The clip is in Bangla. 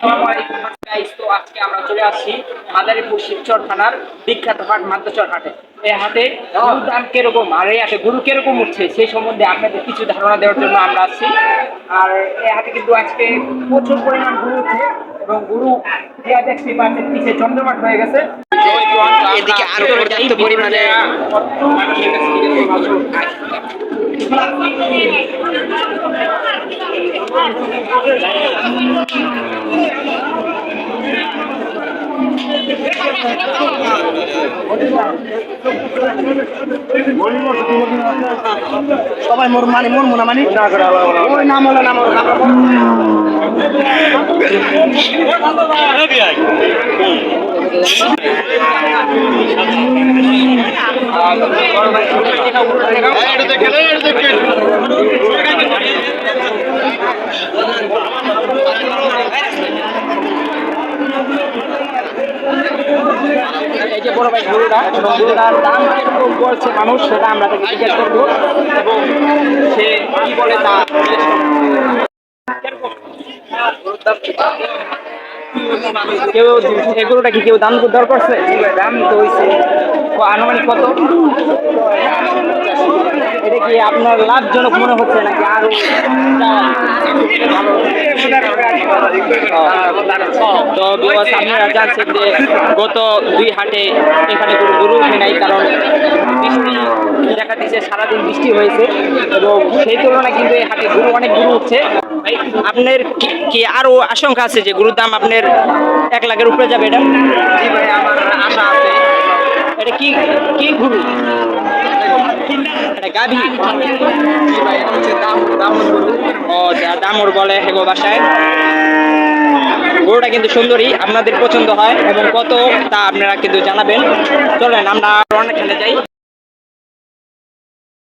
তো আজকে আমরা চলে আসছি মাদারীপুর শিবচর থানার বিখ্যাত হাট মাদ্রাচর হাটে। এই হাটে গরুর দাম কীরকম আর এই হাটে গরু কীরকম উঠছে সেই সম্বন্ধে আপনাদের কিছু ধারণা দেওয়ার জন্য আমরা আসছি। আর এই হাটে কিন্তু আজকে প্রচুর পরিমাণ গরু উঠছে এবং গরু দেওয়া দেখতে পাচ্ছেন পিছিয়ে চন্দ্রমাট হয়ে গেছে। এদিকে আরও পর্যাপ্ত পরিমাণে সবাই মোর মানে মোর মোনা মানে ওই নাম হলো নাম হলো হলো। এই যে বড় ভাই গরুটা এবং দাম কীরকম বলছে মানুষ, সেটা আমরা তাকে জিজ্ঞেস করব। এবং সে কি বলে তা কেউ এই গরুটা কি কেউ দাম দর করছে? দাম তো হয়েছে আনুমানিক কত? এটা কি আপনার লাভজনক মনে হচ্ছে নাকি আরও? তো বিকজ আপনারা জানছেন যে গত দুই হাটে এখানে কোনো গরু উঠে নাই কারণ বৃষ্টি দেখা দিচ্ছে সারাদিন বৃষ্টি হয়েছে। এবং সেই তুলনায় কিন্তু এই হাটে গরু অনেক গরু উঠছে। ভাই, আপনার কি- কি আরও আশঙ্কা আছে যে গরুর দাম আপনার এক লাখের উপরে যাবে এটা? আশা আছে। এটা কি কি গরু? এটা গাভী? ও যা দামুর বলে হেগো বাসায়। গরুটা কিন্তু সুন্দরী, আপনাদের পছন্দ হয় এবং কত তা আপনারা কিন্তু জানাবেন। চলেন, আমরা অনেকখানে যাই।